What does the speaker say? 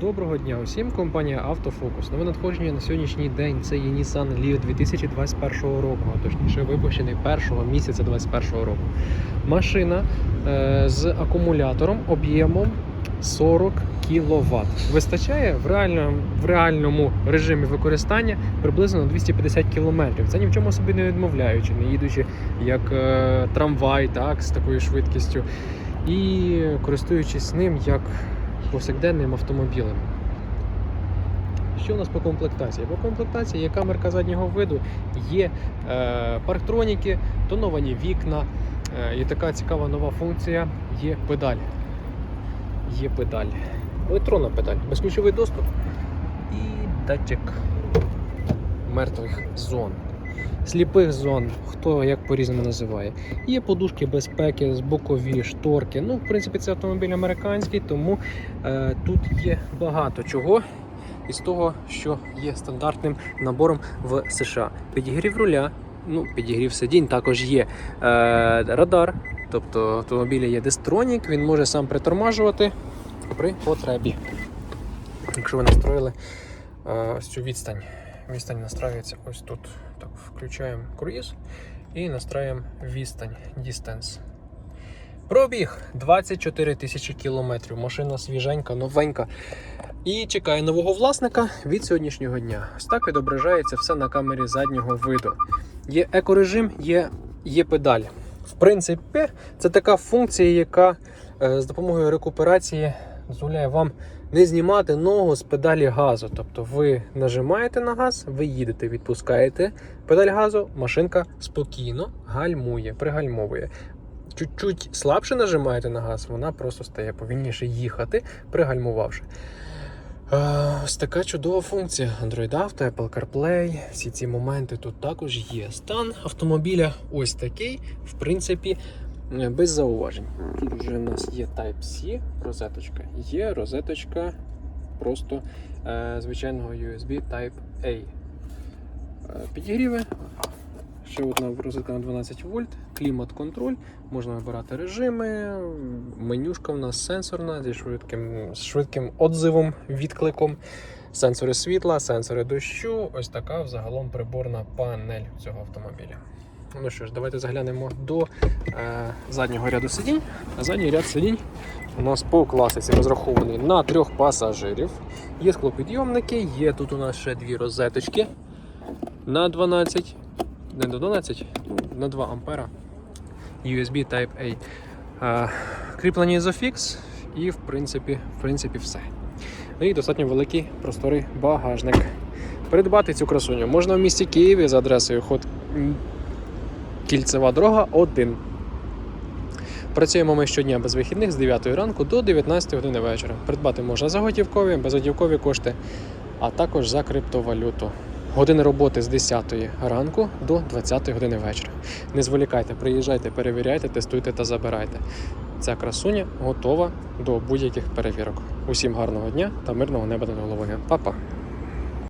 Доброго дня усім, компанія Автофокус. Нове надходження на сьогоднішній день це є Nissan Leaf 2021 року, а точніше випущений першого місяця 2021 року. Машина е, з акумулятором об'ємом 40 кВт. Вистачає в реальному, в реальному режимі використання приблизно 250 км. Це ні в чому собі не відмовляючи, не їдучи як е, трамвай, так, з такою швидкістю, і користуючись ним як повсякденним автомобілем. Що у нас по комплектації? По комплектації є камерка заднього виду, є е, парктроніки, тоновані вікна, е, і така цікава нова функція є педаль. Є педаль. Електронна педаль, безключовий доступ і датчик мертвих зон. Сліпих зон, хто як по-різному називає. Є подушки безпеки, бокові шторки. Ну, в принципі, це автомобіль американський, тому е, тут є багато чого із того, що є стандартним набором в США. Підігрів руля, ну, підігрів сидінь також є е, радар, тобто в автомобілі є дистронік, він може сам притормажувати при потребі. Якщо ви настроїли е, цю відстань. Відстань настраюється ось тут. Так, включаємо круїз і настраюємо відстань distance. Пробіг 24 тисячі кілометрів. Машина свіженька, новенька. І чекає нового власника від сьогоднішнього дня. Ось так відображається все на камері заднього виду. Є екорежим, є, є педаль. В принципі, це така функція, яка е, з допомогою рекуперації дозволяє вам не знімати ногу з педалі газу. Тобто ви нажимаєте на газ, ви їдете, відпускаєте педаль газу, машинка спокійно гальмує, пригальмовує. Чуть-чуть слабше нажимаєте на газ, вона просто стає повільніше їхати, пригальмувавши. Ось така чудова функція Android Auto, Apple CarPlay. Всі ці моменти тут також є. Стан автомобіля ось такий, в принципі, без зауважень. Тут вже у нас є Type-C розеточка, є розеточка просто е, звичайного USB Type-A. Е, Підігріви. Ще одна розетка на 12 вольт, клімат-контроль, можна вибирати режими. Менюшка в нас сенсорна зі швидким, швидким отзивом, відкликом. Сенсори світла, сенсори дощу. Ось така взагалом приборна панель цього автомобіля. Ну що ж, давайте заглянемо до е, заднього ряду сидінь. Задній ряд сидінь у нас по класиці розрахований на трьох пасажирів. Є склопідйомники, є тут у нас ще дві розеточки на 12, не на 12, на 2 ампера USB Type-A. Е, Кріплення Isofix і в принципі, в принципі все. Ну І достатньо великий просторий багажник. Придбати цю красуню можна в місті Києві за адресою ход Кільцева дорога 1. Працюємо ми щодня без вихідних з 9 ранку до 19 години вечора. Придбати можна за готівкові, безготівкові кошти, а також за криптовалюту. Години роботи з 10 ранку до 20 години вечора. Не зволікайте, приїжджайте, перевіряйте, тестуйте та забирайте. Ця красуня готова до будь-яких перевірок. Усім гарного дня та мирного неба над головою. Па-па!